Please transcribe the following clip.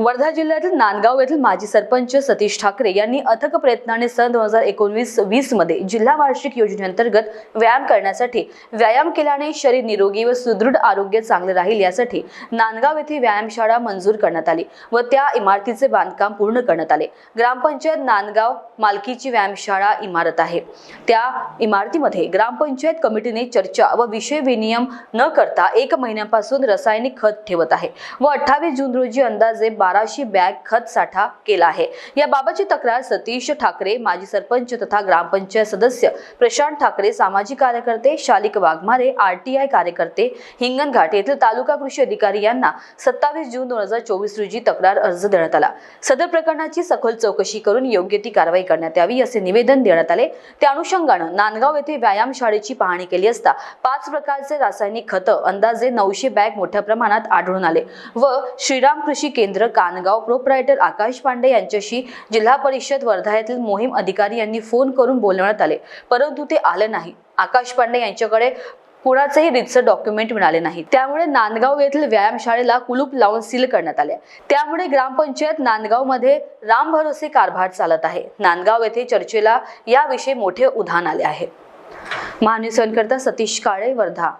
वर्धा जिल्ह्यातील नांदगाव येथील माजी सरपंच सतीश ठाकरे यांनी अथक प्रयत्नाने सन दोन हजार एकोणवीस वीसमध्ये जिल्हा वार्षिक योजनेअंतर्गत व्यायाम करण्यासाठी व्यायाम केल्याने शरीर निरोगी व सुदृढ आरोग्य चांगले राहील यासाठी नांदगाव येथे व्यायामशाळा मंजूर करण्यात आली व त्या इमारतीचे बांधकाम पूर्ण करण्यात आले. ग्रामपंचायत नांदगाव मालकीची व्यायामशाळा इमारत आहे. त्या इमारतीमध्ये ग्रामपंचायत कमिटीने चर्चा व विषय विनियम न करता एक महिन्यापासून रासायनिक खत ठेवत आहे व अठ्ठावीस जून रोजी अंदाजे बाराशे बॅग खत साठा केला आहे. याबाबतची तक्रार सतीश ठाकरे माजी सरपंच तथा ग्रामपंचायत सदस्य प्रशांत ठाकरे सामाजिक कार्यकर्ते शालिक वाघमारे आरटीआय कार्यकर्ते हिंगणघाट येथील तालुका कृषी अधिकारी यांना सत्तावीस जून दोन हजार चोवीस रोजी तक्रार अर्ज देण्यात आला. सदर प्रकरणाची सखोल चौकशी करून योग्य ती कारवाई करण्यात यावी असे निवेदन देण्यात आले. त्या अनुषंगानं नांदगाव येथे व्यायाम शाळेची पाहणी केली असता पाच प्रकारचे रासायनिक खतं अंदाजे नऊशे बॅग मोठ्या प्रमाणात आढळून आले व श्रीराम कृषी केंद्र कानगाव प्रोप्रायटर आकाश पांडे यांच्याशी जिल्हा परिषद वर्धा येथील मोहीम अधिकारी यांनी फोन करून बोलवण्यात आले. परंतु ते आलं नाही. आकाश पांडे यांच्याकडे कुणाचेही रितसर डॉक्युमेंट मिळाले नाही. त्यामुळे नांदगाव येथील व्यायामशाळेला कुलूप लावून सील करण्यात आले. त्यामुळे ग्रामपंचायत नांदगावमध्ये राम भरोसे कारभार चालत आहे. नांदगाव येथे चर्चेला याविषयी मोठे उधाण आले आहे. महान्यूज सतीश काळे वर्धा.